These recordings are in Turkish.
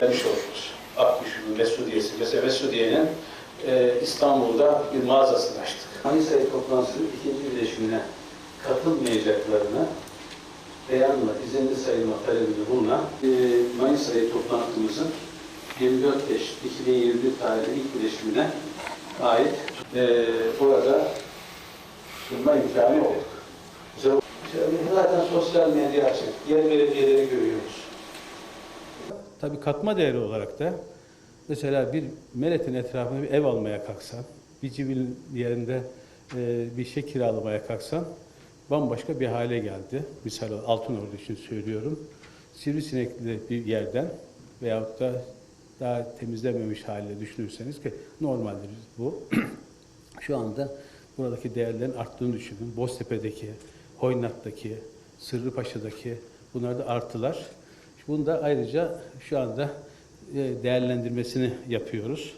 Demiş oluruz. Akkuş Mesudiyesi. Mesela Mesudiye'nin e, İstanbul'da bir mağazasını açtık. Mayıs ayı toplantısının ikinci birleşimine katılmayacaklarını beyanla izinli sayılma talebinde bulunan e, Mayıs ayı toplantımızın 24 Eş 2021 tarihli ilk birleşimine ait e, orada sunma imkanı. Mesela Zaten sosyal medya açık. Diğer belediyeleri görüyoruz. Tabii katma değeri olarak da mesela bir Meret'in etrafına bir ev almaya kalksan, bir cibin yerinde e, bir şey kiralamaya kalksan bambaşka bir hale geldi. Misal Altınordu için söylüyorum. Sivrisinekli bir yerden veyahut da daha temizlememiş haliyle düşünürseniz ki normaldir bu. Şu anda buradaki değerlerin arttığını düşünün. Boztepe'deki, Hoynat'taki, Sırrıpaşa'daki bunlar da artılar. Bunu da ayrıca şu anda e, değerlendirmesini yapıyoruz.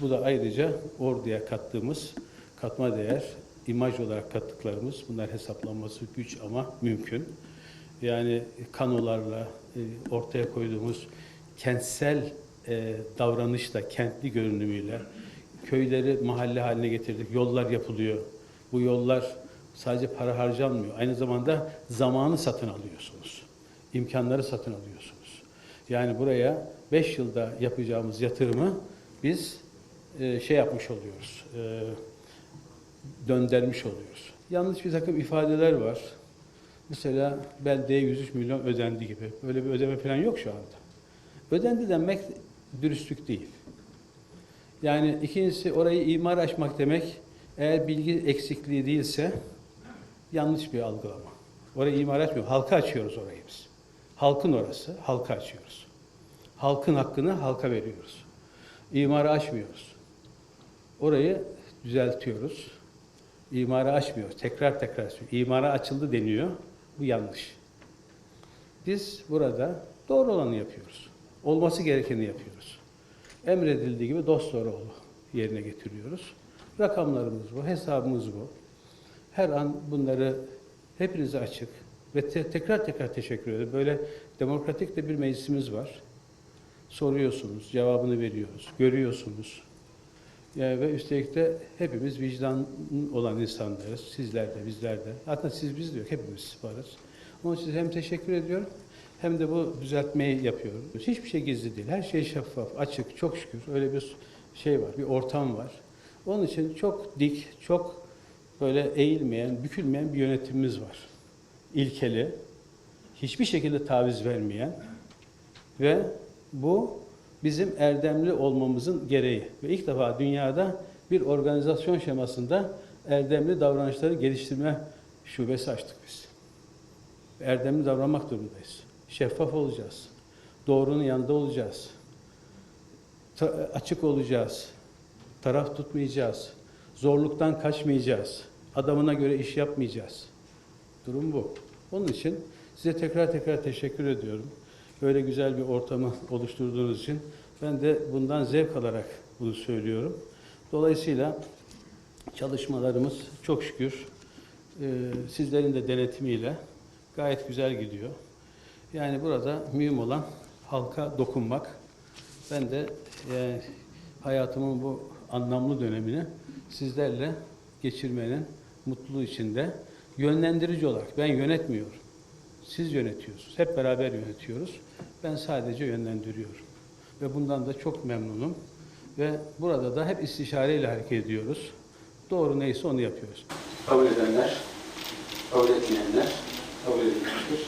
Bu da ayrıca orduya kattığımız katma değer, imaj olarak kattıklarımız bunlar hesaplanması güç ama mümkün. Yani kanolarla e, ortaya koyduğumuz kentsel e, davranışla, kentli görünümüyle köyleri mahalle haline getirdik. Yollar yapılıyor. Bu yollar sadece para harcanmıyor. Aynı zamanda zamanı satın alıyorsunuz. İmkanları satın alıyorsunuz. Yani buraya 5 yılda yapacağımız yatırımı biz e, şey yapmış oluyoruz. E, döndürmüş oluyoruz. Yanlış bir takım ifadeler var. Mesela beldeye 103 milyon ödendi gibi. Böyle bir ödeme falan yok şu anda. Ödendi demek dürüstlük değil. Yani ikincisi orayı imar açmak demek eğer bilgi eksikliği değilse yanlış bir algılama. Orayı imar açmıyor. Halka açıyoruz orayı biz. Halkın orası. Halka açıyoruz. Halkın hakkını halka veriyoruz. İmarı açmıyoruz. Orayı düzeltiyoruz. İmarı açmıyoruz. Tekrar tekrar söylüyorum. İmara açıldı deniyor. Bu yanlış. Biz burada doğru olanı yapıyoruz. Olması gerekeni yapıyoruz. Emredildiği gibi dost doğru ol yerine getiriyoruz. Rakamlarımız bu, hesabımız bu. Her an bunları hepinize açık ve te- tekrar tekrar teşekkür ederim. Böyle demokratik de bir meclisimiz var. Soruyorsunuz, cevabını veriyoruz, görüyorsunuz. Yani ve üstelik de hepimiz vicdan olan insanlarız. Sizler de, bizler de. Hatta siz biz diyor, hepimiz varız. Onun için hem teşekkür ediyorum hem de bu düzeltmeyi yapıyorum. Hiçbir şey gizli değil. Her şey şeffaf, açık, çok şükür. Öyle bir şey var, bir ortam var. Onun için çok dik, çok böyle eğilmeyen, bükülmeyen bir yönetimimiz var. İlkeli, hiçbir şekilde taviz vermeyen ve bu bizim erdemli olmamızın gereği. Ve ilk defa dünyada bir organizasyon şemasında erdemli davranışları geliştirme şubesi açtık biz. Erdemli davranmak durumundayız. Şeffaf olacağız. Doğrunun yanında olacağız. Ta- açık olacağız. Taraf tutmayacağız. Zorluktan kaçmayacağız. Adamına göre iş yapmayacağız. Durum bu. Onun için size tekrar tekrar teşekkür ediyorum. Böyle güzel bir ortamı oluşturduğunuz için ben de bundan zevk alarak bunu söylüyorum. Dolayısıyla çalışmalarımız çok şükür e, sizlerin de denetimiyle gayet güzel gidiyor. Yani burada mühim olan halka dokunmak. Ben de e, hayatımın bu anlamlı dönemini sizlerle geçirmenin mutluluğu içinde yönlendirici olarak ben yönetmiyorum. Siz yönetiyorsunuz. Hep beraber yönetiyoruz. Ben sadece yönlendiriyorum. Ve bundan da çok memnunum. Ve burada da hep istişareyle hareket ediyoruz. Doğru neyse onu yapıyoruz. Kabul edenler, kabul etmeyenler kabul edilmiştir.